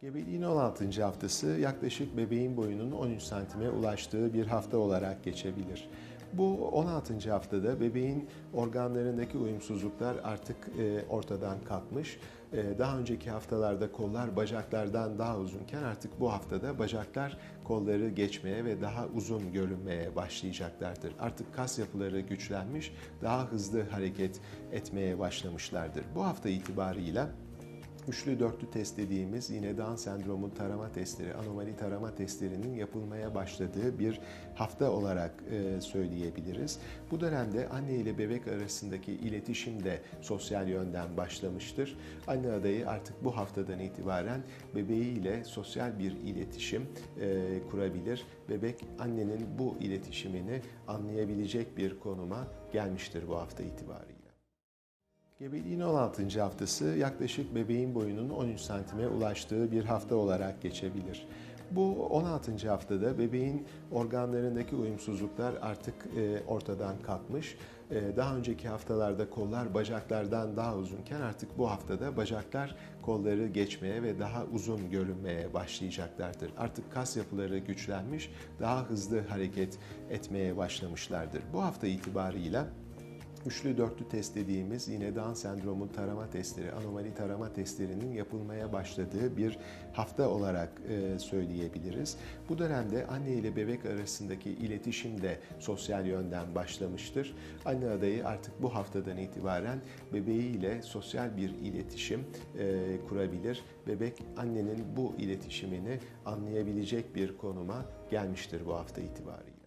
Gebeliğin 16. haftası yaklaşık bebeğin boyunun 13 santime ulaştığı bir hafta olarak geçebilir. Bu 16. haftada bebeğin organlarındaki uyumsuzluklar artık e, ortadan kalkmış. E, Daha önceki haftalarda kollar bacaklardan daha uzunken artık bu haftada bacaklar kolları geçmeye ve daha uzun görünmeye başlayacaklardır. Artık kas yapıları güçlenmiş, daha hızlı hareket etmeye başlamışlardır. Bu hafta itibarıyla Üçlü dörtlü test dediğimiz yine Down sendromu tarama testleri, anomali tarama testlerinin yapılmaya başladığı bir hafta olarak e, söyleyebiliriz. Bu dönemde anne ile bebek arasındaki iletişim de sosyal yönden başlamıştır. Anne adayı artık bu haftadan itibaren bebeğiyle sosyal bir iletişim e, kurabilir. Bebek annenin bu iletişimini anlayabilecek bir konuma gelmiştir bu hafta itibariyle. Gebeliğin 16. haftası yaklaşık bebeğin boyunun 13 santime ulaştığı bir hafta olarak geçebilir. Bu 16. haftada bebeğin organlarındaki uyumsuzluklar artık e, ortadan kalkmış. E, Daha önceki haftalarda kollar bacaklardan daha uzunken artık bu haftada bacaklar kolları geçmeye ve daha uzun görünmeye başlayacaklardır. Artık kas yapıları güçlenmiş, daha hızlı hareket etmeye başlamışlardır. Bu hafta itibarıyla Üçlü dörtlü test dediğimiz yine Down sendromu tarama testleri, anomali tarama testlerinin yapılmaya başladığı bir hafta olarak e, söyleyebiliriz. Bu dönemde anne ile bebek arasındaki iletişim de sosyal yönden başlamıştır. Anne adayı artık bu haftadan itibaren bebeğiyle sosyal bir iletişim e, kurabilir. Bebek annenin bu iletişimini anlayabilecek bir konuma gelmiştir bu hafta itibariyle.